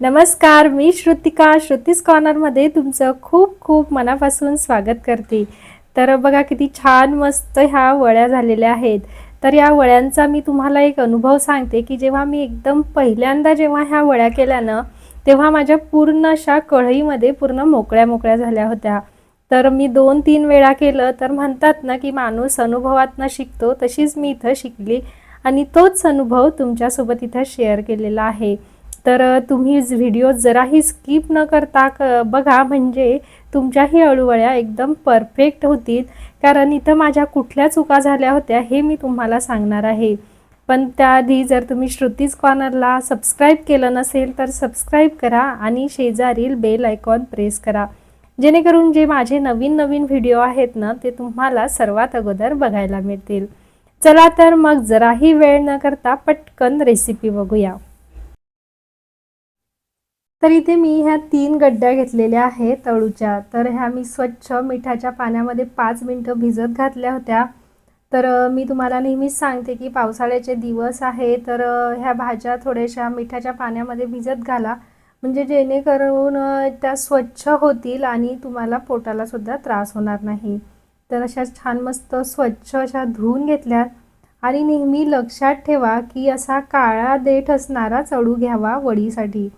नमस्कार मी श्रुतिका. श्रुतीस कॉर्नरमध्ये तुमचं खूप खूप मनापासून स्वागत करते. तर बघा किती छान मस्त ह्या वळ्या झालेल्या आहेत. तर या वळ्यांचा मी तुम्हाला एक अनुभव सांगते की जेव्हा मी एकदम पहिल्यांदा जेव्हा ह्या वळ्या केल्या ना तेव्हा माझ्या पूर्ण अशा कढईमध्ये पूर्ण मोकळ्या मोकळ्या झाल्या होत्या. तर मी दोन तीन वेळा केलं तर म्हणतात ना की माणूस अनुभवातनं शिकतो तशीच मी इथं शिकली. आणि तोच अनुभव तुमच्यासोबत इथं शेअर केलेला आहे. तर तुम्ही व्हिडिओ जराही स्किप न करता क बघा. म्हणजे तुमच्याही अळूवळ्या एकदम परफेक्ट होतील. कारण इथं माझ्या कुठल्या चुका झाल्या होत्या हे मी तुम्हाला सांगणार आहे. पण त्याआधी जर तुम्ही श्रुतीज कॉर्नरला सबस्क्राईब केलं नसेल तर सबस्क्राईब करा आणि शेजारील बेल आयकॉन प्रेस करा. जेणेकरून जे माझे नवीन नवीन व्हिडिओ आहेत ना ते तुम्हाला सर्वात अगोदर बघायला मिळतील. चला तर मग जराही वेळ न करता पटकन रेसिपी बघूया. तर इथे मी ह्या तीन गड्ड्या घेतलेल्या आहेत अळूच्या. तर ह्या मी स्वच्छ मिठाच्या पाण्यामध्ये पाच मिनटं भिजत घातल्या होत्या. तर मी तुम्हाला नेहमीच सांगते की पावसाळ्याचे दिवस आहे तर ह्या भाज्या थोड्याशा मिठाच्या पाण्यामध्ये भिजत घाला. म्हणजे जेणेकरून त्या स्वच्छ होतील आणि तुम्हाला पोटाला सुद्धा त्रास होणार नाही. तर अशा छान मस्त स्वच्छ अशा धुवून घेतल्यात आणि नेहमी लक्षात ठेवा की असा काळा देठ असणारा चढू घ्यावा वडीसाठी.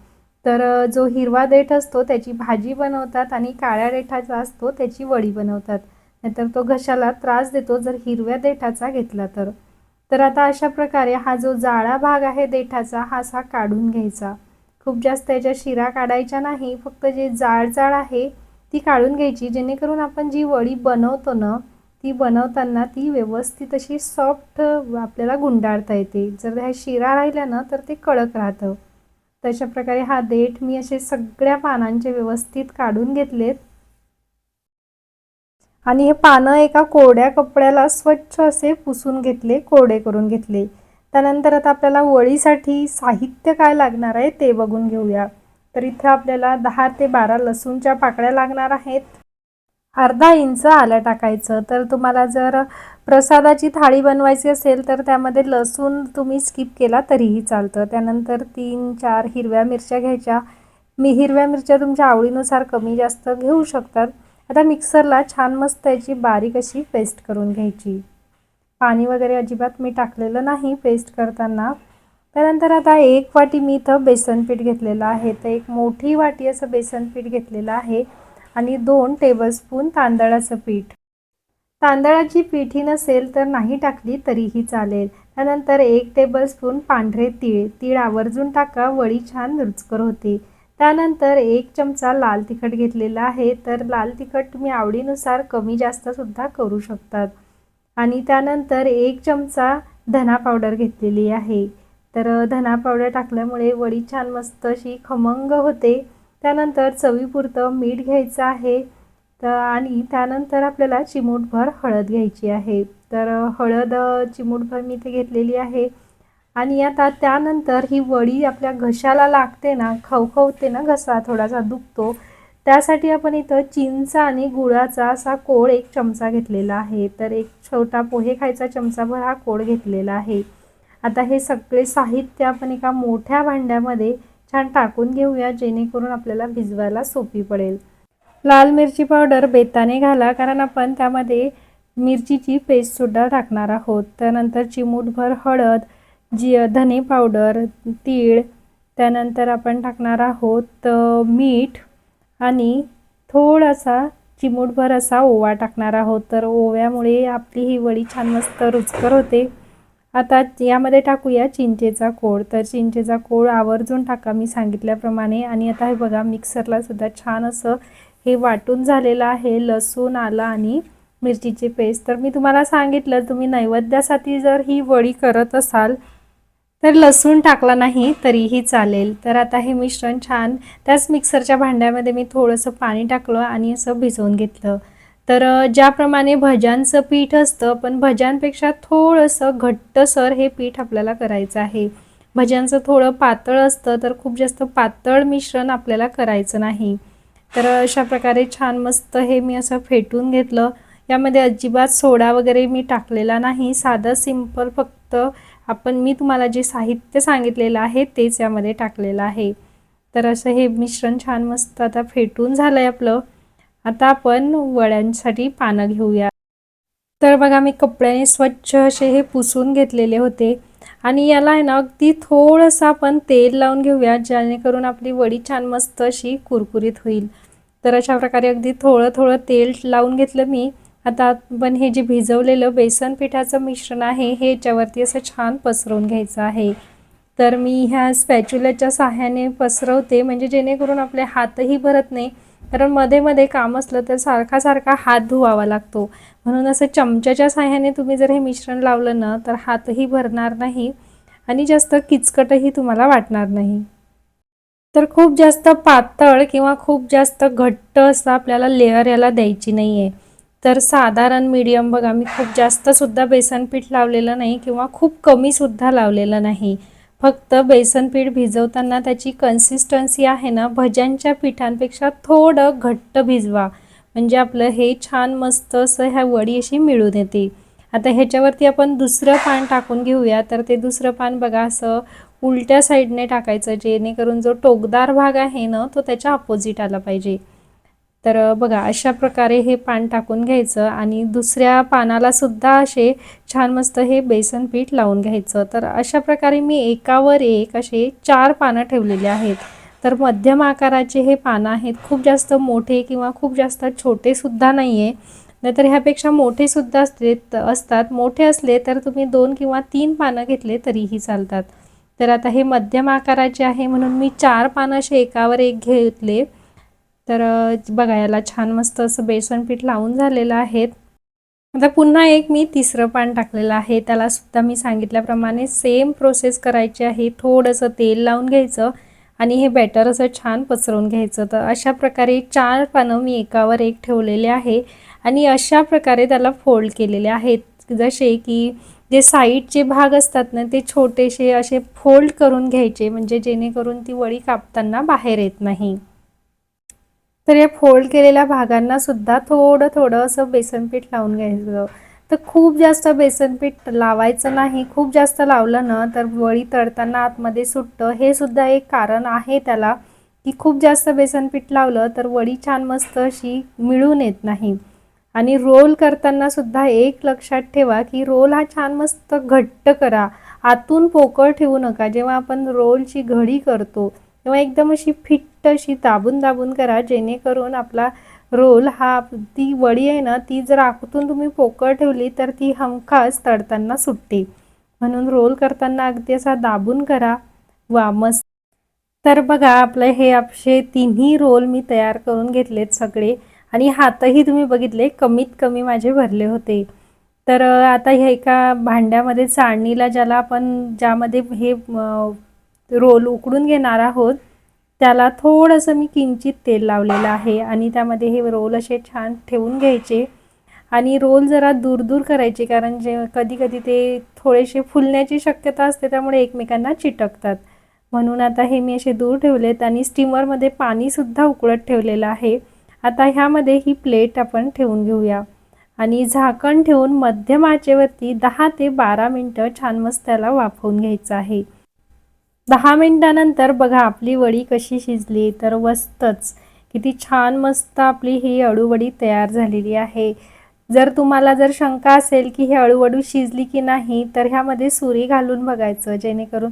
तर जो हिरवा देठ असतो त्याची भाजी बनवतात आणि काळ्या देठाचा असतो त्याची वडी बनवतात. नाहीतर तो घशाला त्रास देतो जर हिरव्या देठाचा घेतला तर. तर आता अशा प्रकारे हा जो जाळा भाग आहे देठाचा हा असा काढून घ्यायचा. खूप जास्त याच्या शिरा काढायच्या नाही फक्त जे जाळजाळ आहे ती काढून घ्यायची जेणेकरून आपण जी वडी बनवतो ना ती बनवताना ती व्यवस्थित अशी सॉफ्ट आपल्याला गुंडाळता येते. जर ह्या शिरा राहिल्या ना तर ते कडक राहतं. तशा प्रकारे हा देठ मी असे सगळ्या पानांचे व्यवस्थित काढून घेतलेत. आणि हे पानं एका कोरड्या कपड्याला स्वच्छ असे पुसून घेतले कोरडे करून घेतले. त्यानंतर आता आपल्याला वळीसाठी साहित्य काय लागणार आहे ते बघून घेऊया. तर इथं आपल्याला दहा ते बारा लसूणच्या पाकळ्या लागणार आहेत. अर्धा इंच आलं टाकायचं. तर तुम्हाला जर प्रसादाची थाळी बनवायची असेल तर त्यामध्ये लसूण तुम्ही स्किप केला तरीही चालतं. त्यानंतर तीन चार हिरव्या मिरच्या घ्यायच्या. मी हिरव्या मिरच्या तुमच्या आवडीनुसार कमी जास्त घेऊ शकतात. आता मिक्सरला छान मस्त याची बारीक अशी पेस्ट करून घ्यायची. पाणी वगैरे अजिबात मी टाकलेलं नाही पेस्ट करताना. त्यानंतर आता एक वाटी मी इथं बेसन पीठ घेतलेलं आहे. तर एक मोठी वाटी असं बेसन पीठ घेतलेलं आहे. आणि दोन टेबलस्पून तांदळाचं पीठ. तांदळाची पिठी नसेल तर नाही टाकली तरीही चालेल. त्यानंतर एक टेबलस्पून पांढरे तीळ. तीळ आवर्जून टाका वडी छान रुचकर होते. त्यानंतर एक चमचा लाल तिखट घेतलेला आहे तर लाल तिखट तुम्ही आवडीनुसार कमी जास्तसुद्धा करू शकतात. आणि त्यानंतर एक चमचा धना पावडर घेतलेली आहे. तर धना पावडर टाकल्यामुळे वडी छान मस्त अशी खमंग होते. त्यानंतर चवीपुरतं मीठ घ्यायचं आहे. तर आणि त्यानंतर आपल्याला चिमूटभर हळद घ्यायची आहे. तर हळद चिमूटभर मी इथे घेतलेली आहे. आणि आता त्यानंतर ही वडी आपल्या घशाला लागते ना खवखवते ना घसा थोडासा दुखतो. त्यासाठी आपण इथं चिंच आणि गुळाचा असा कोळ एक चमचा घेतलेला आहे. तर एक छोटा पोहे खायचा चमचाभर हा कोळ घेतलेला आहे. आता हे सगळे साहित्य आपण एका मोठ्या भांड्यामध्ये छान टाकून घेऊया जेणेकरून आपल्याला भिजवायला सोपी पडेल. लाल मिरची पावडर बेताने घाला कारण आपण त्यामध्ये मिरचीची पेस्टसुद्धा टाकणार आहोत. त्यानंतर चिमूटभर हळद जी धने पावडर तीळ त्यानंतर आपण टाकणार आहोत मीठ आणि थोडासा चिमूटभर असा ओवा टाकणार आहोत. तर ओव्यामुळे आपली ही वडी छान मस्त रुचकर होते. आता यामध्ये टाकूया चिंचेचा कोळ. तर चिंचेचा कोळ आवर्जून टाका मी सांगितल्याप्रमाणे. आणि आता हे बघा मिक्सरला सुद्धा छान असं हे वाटून झालेलं आहे. लसूण आलं आणि मिरचीची पेस्ट. तर मी तुम्हाला सांगितलं तुम्ही नैवेद्यासाठी जर ही वडी करत असाल तर लसूण टाकला नाही तरीही चालेल. तर आता हे मिश्रण छान त्याच मिक्सरच्या भांड्यामध्ये मी थोडंसं पाणी टाकलं आणि असं भिजवून घेतलं. तर ज्याप्रमाणे भज्यांचं पीठ असतं पण भज्यांपेक्षा थोडंसं घट्टसर हे पीठ आपल्याला करायचं आहे. भज्यांचं थोडं पातळ असतं तर खूप जास्त पातळ मिश्रण आपल्याला करायचं नाही. तर अशा प्रकारे छान मस्त हे मी असं फेटून घेतलं. यामध्ये अजिबात सोडा वगैरे मी टाकलेला नाही. साधं सिंपल फक्त आपण मी तुम्हाला जे साहित्य सांगितलेलं आहे तेच यामध्ये टाकलेलं आहे. तर असं हे मिश्रण छान मस्त आता फेटून झालं आहे आपलं. आता आपण वड्यांसाठी पानं घेऊया. तर बघा मी कपड्याने स्वच्छ असे हे पुसून घेतलेले होते. आणि याला आहे ना अगदी थोडंसं आपण तेल लावून घेऊया जेणेकरून आपली वडी छान मस्त अशी कुरकुरीत होईल. तर अशा प्रकारे अगदी थोडं थोडं तेल लावून घेतलं मी. आता आपण हे जे भिजवलेलं बेसन पिठाचं मिश्रण आहे हे याच्यावरती असं छान पसरवून घ्यायचं आहे. तर मी ह्या स्पॅच्युलाच्या साह्याने पसरवते म्हणजे जेणेकरून आपले हातही भरत नाही. कारण मध्ये मध्ये काम असलं तर सारखा सारखा हात धुवावा लागतो. म्हणून असं चमच्याच्या साह्याने तुम्ही जर हे मिश्रण लावलं ना तर हातही भरणार नाही आणि जास्त किचकटही तुम्हाला वाटणार नाही. तर खूप जास्त पातळ किंवा खूप जास्त घट्ट असं आपल्याला लेअर याला द्यायची नाही आहे तर साधारण मीडियम बघा मी खूप जास्तसुद्धा बेसन पीठ लावलेलं नाही किंवा खूप कमीसुद्धा लावलेलं नाही. फक्त बेसन पीठ भिजवताना त्याची कन्सिस्टन्सी आहे ना भज्यांच्या पिठांपेक्षा थोडं घट्ट भिजवा. म्हणजे आपलं हे छान मस्त असं ह्या वडी अशी मिळून येते. आता ह्याच्यावरती आपण दुसरं पान टाकून घेऊया. तर ते दुसरं पान बघा असं उलट्या साईडने टाकायचं जेणेकरून जो टोकदार भाग आहे ना तो त्याच्या अपोजिट आला पाहिजे. तर बघा अशा प्रकारे हे पान टाकून घ्यायचं आणि दुसऱ्या पानाला सुद्धा असे छान मस्त हे बेसन पीठ लावून घ्यायचं. तर अशा प्रकारे मी एकावर एक असे चार पानं ठेवलेले आहेत. तर मध्यम आकाराचे हे पानं आहेत. खूप जास्त मोठे किंवा खूप जास्त छोटेसुद्धा नाही आहे नाहीतर ह्यापेक्षा मोठेसुद्धा असले असतात. मोठे असले तर तुम्ही दोन किंवा तीन पानं घेतले तरीही चालतात. तर आता हे मध्यम आकाराचे आहे म्हणून मी चार पानं असे एकावर एक घेतले. तर बघा याला छान मस्त असं बेसन पीठ लावून झालेलं आहेत आता पुन्हा एक मी तिसरं पान टाकलेलं आहे. त्याला सुद्धा मी सांगितल्याप्रमाणे सेम प्रोसेस करायची आहे. थोडंसं तेल लावून घ्यायचं आणि हे बॅटर असं छान पसरवून घ्यायचं. तर अशा प्रकारे चार पानं मी एकावर एक ठेवलेले आहे आणि अशा प्रकारे त्याला फोल्ड केलेले आहेत. जसे की जे साईडचे भाग असतात ना ते छोटेसे असे फोल्ड करून घ्यायचे. म्हणजे जेणेकरून ती वळी कापताना बाहेर येत नाही. तर या फोल्ड केलेल्या भागांना सुद्धा थोडं थोडं असं बेसनपीठ लावून घ्यायचं. तर खूप जास्त बेसनपीठ लावायचं नाही खूप जास्त लावलं ना तर वळी तळताना आतमध्ये सुटतं. हे सुद्धा एक कारण आहे त्याला की खूप जास्त बेसनपीठ लावलं तर वडी छान मस्त अशी मिळून येत नाही. आणि रोल करताना सुद्धा एक लक्षात ठेवा की रोल हा छान मस्त घट्ट करा. आतून पोकळ ठेवू नका. जेव्हा आपण रोलची घडी करतो किंवा एकदम अशी फिट्ट अशी दाबून दाबून करा जेणेकरून आपला रोल हा ती वडी आहे ना ती जर आखतून तुम्ही पोकळ ठेवली तर ती हमखास तळताना सुटते. म्हणून रोल करताना अगदी असा दाबून करा. वा मस्त. तर बघा आपलं हे आपसे तिन्ही रोल मी तयार करून घेतलेत सगळे. आणि हातही तुम्ही बघितले कमीत कमी माझे भरले होते. तर आता ह्या एका भांड्यामध्ये चाळणीला ज्याला आपण ज्यामध्ये हे रोल उकडून घेणार आहोत. त्याला थोडंसं मी किंचित तेल लावलेलं आहे आणि त्यामध्ये हे रोल असे छान ठेवून घ्यायचे. आणि रोल जरा दूर दूर करायचे कारण जे कधी कधी ते थोडेसे फुलण्याची शक्यता असते त्यामुळे एकमेकांना चिटकतात. म्हणून आता हे मी असे दूर ठेवलेत आणि स्टीमरमध्ये पाणीसुद्धा उकळत ठेवलेलं आहे. आता ह्यामध्ये ही प्लेट आपण ठेवून घेऊया. आणि झाकण ठेवून मध्यम आचेवरती दहा ते बारा मिनटं छान मस्त त्याला वाफवून घ्यायचं आहे. दहा मिनटानंतर बघा आपली वडी कशी शिजली तर वस्तच. किती छान मस्त आपली ही अळूवडी तयार झालेली आहे. जर तुम्हाला जर शंका असेल की ही अळूवडू शिजली की नाही तर ह्यामध्ये सुरी घालून बघायचं. जेणेकरून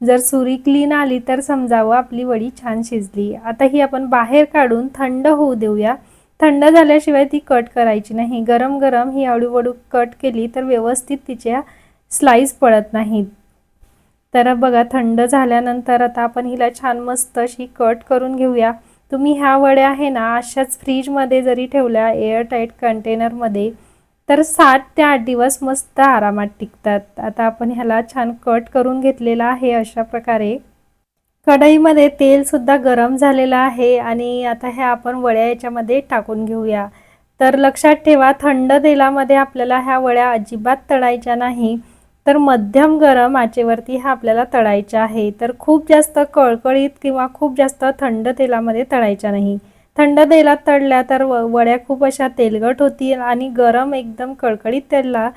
जर सुरी क्लीन आली तर समजावं आपली वडी छान शिजली. आता ही आपण बाहेर काढून थंड होऊ देऊया. थंड झाल्याशिवाय ती कट करायची नाही. गरम गरम ही अळूवडू कट केली तर व्यवस्थित तिच्या स्लाईस पडत नाहीत. तर बघा थंड झाल्यानंतर आता आपण हिला छान मस्त अशी कट करून घेऊया. तुम्ही ह्या वड्या आहे ना अशाच फ्रीजमध्ये जरी ठेवल्या एअरटाईट कंटेनरमध्ये तर सात ते आठ दिवस मस्त आरामात टिकतात. आता आपण ह्याला छान कट करून घेतलेला आहे अशा प्रकारे. कढईमध्ये तेलसुद्धा गरम झालेलं आहे आणि आता ह्या आपण वड्या याच्यामध्ये टाकून घेऊया. तर लक्षात ठेवा थंड तेलामध्ये आपल्याला ह्या वड्या अजिबात तळायच्या नाही. तर मध्यम गरम आचेवरती हा आपल्याला तळायचा आहे. तर खूप जास्त कळकळीत किंवा खूप जास्त थंड तेलामध्ये तळायच्या नाही. थंड तेलात तळल्या तर वड्या खूप अशा तेलगट होतील आणि गरम एकदम कळकळीत तेलला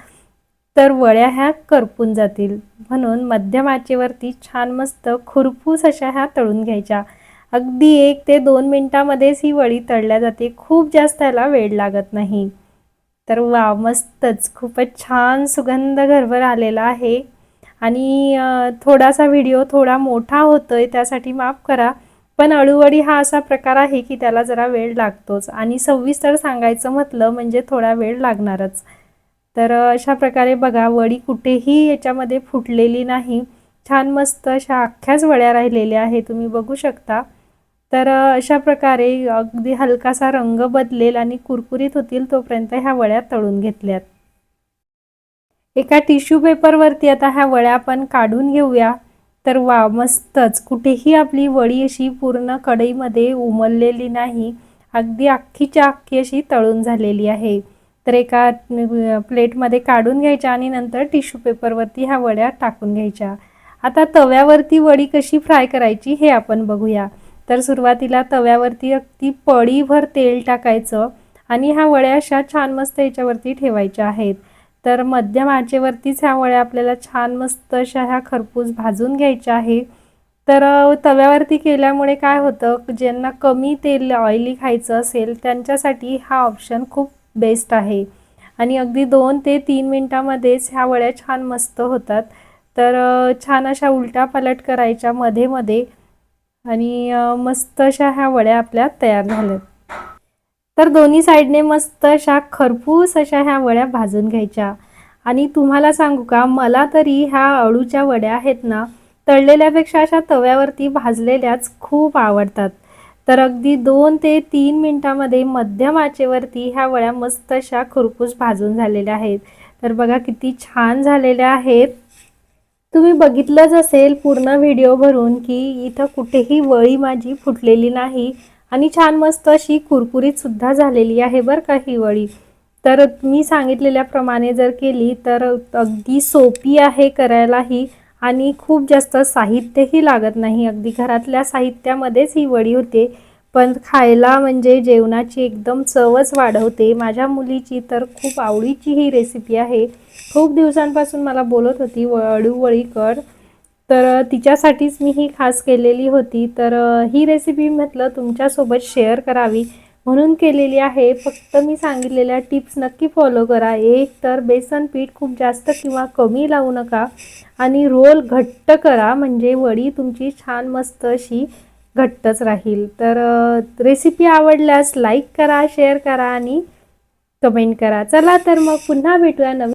तर वड्या ह्या करपून जातील. म्हणून मध्यम आचेवरती छान मस्त खुरपूस अशा ह्या तळून घ्यायच्या. अगदी एक ते दोन मिनटामध्येच ही वडी तळल्या जाते. खूप जास्त याला वेळ लागत नाही. तर वा मस्तच. खूपच छान सुगंध घरभर आलेला आहे. आणि थोडासा व्हिडिओ थोडा मोठा होतो आहे त्यासाठी माफ करा. पण अळूवडी हा असा प्रकार आहे की त्याला जरा वेळ लागतोच. आणि सविस्तर सांगायचं म्हटलं म्हणजे थोडा वेळ लागणारच. तर अशा प्रकारे बघा वडी कुठेही याच्यामध्ये फुटलेली नाही. छान मस्त अशा अख्ख्याच वड्या राहिलेल्या आहे तुम्ही बघू शकता. तर अशा प्रकारे अगदी हलकासा रंग बदलेल आणि कुरकुरीत होतील तोपर्यंत ह्या वळ्या तळून घेतल्यात. एका टिश्यू पेपरवरती आता ह्या वळ्या आपण काढून घेऊया. तर वा मस्तच! कुठेही आपली वडी अशी पूर्ण कढईमध्ये उमललेली नाही. अगदी अख्खीच्या अख्खी अशी तळून झालेली आहे. तर एका प्लेटमध्ये काढून घ्यायच्या आणि नंतर टिश्यू पेपरवरती ह्या वड्या टाकून घ्यायच्या. आता तव्यावरती वडी कशी फ्राय करायची हे आपण बघूया. तर सुरुवातीला तव्यावरती अगदी पळीभर तेल टाकायचं आणि ह्या वड्या अशा छान मस्त याच्यावरती ठेवायच्या आहेत. तर मध्यम आचेवरतीच ह्या वड्या आपल्याला छान मस्त अशा ह्या खरपूस भाजून घ्यायच्या आहे. तर तव्यावरती केल्यामुळे काय होतं ज्यांना कमी तेल ऑइली खायचं असेल त्यांच्यासाठी हा ऑप्शन खूप बेस्ट आहे. आणि अगदी दोन ते तीन मिनटामध्येच ह्या वड्या छान मस्त होतात. तर छान अशा उलट्या पालट करायच्या मध्ये मध्ये आणि मस्त अशा ह्या वड्या आपल्या तयार झाल्यात. तर दोन्ही साईडने मस्त अशा खरपूस अशा ह्या वड्या भाजून घ्यायच्या. आणि तुम्हाला सांगू का मला तरी ह्या अळूच्या वड्या आहेत ना तळलेल्यापेक्षा अशा तव्यावरती भाजलेल्याच खूप आवडतात. तर अगदी दोन ते तीन मिनटामध्ये मध्यम आचेवरती ह्या वड्या मस्त अशा खुरपूस भाजून झालेल्या आहेत. तर बघा किती छान झालेल्या आहेत. तुम्ही बघितलंच असेल पूर्ण व्हिडिओ भरून की इथं कुठेही वळी माझी फुटलेली नाही आणि छान मस्त अशी कुरकुरीतसुद्धा झालेली आहे बरं का ही वळी. तर मी सांगितलेल्याप्रमाणे जर केली तर अगदी सोपी आहे करायलाही आणि खूप जास्त साहित्यही लागत नाही. अगदी घरातल्या साहित्यामध्येच ही वडी होते. पण खायला म्हणजे जेवणाची एकदम चवच वाढवते. माझ्या मुलीची तर खूप आवडीची ही रेसिपी आहे. खूप दिवसांपासून मला बोलत होती वळूवळी कर. तर तिच्यासाठीच मी ही खास केलेली होती. तर ही रेसिपी म्हटलं तुमच्यासोबत शेअर करावी. म्हणून केलेली आहे. फक्त मी सांगितलेल्या टिप्स नक्की फॉलो करा. एक तर बेसन पीठ खूप जास्त किंवा कमी लावू नका आणि रोल घट्ट करा. म्हणजे वडी तुमची छान मस्त अशी घट्टच राहील. तर रेसिपी आवडल्यास लाईक करा शेअर करा आणि कमेंट करा. चला तर मग पुन्हा भेटूया नवीन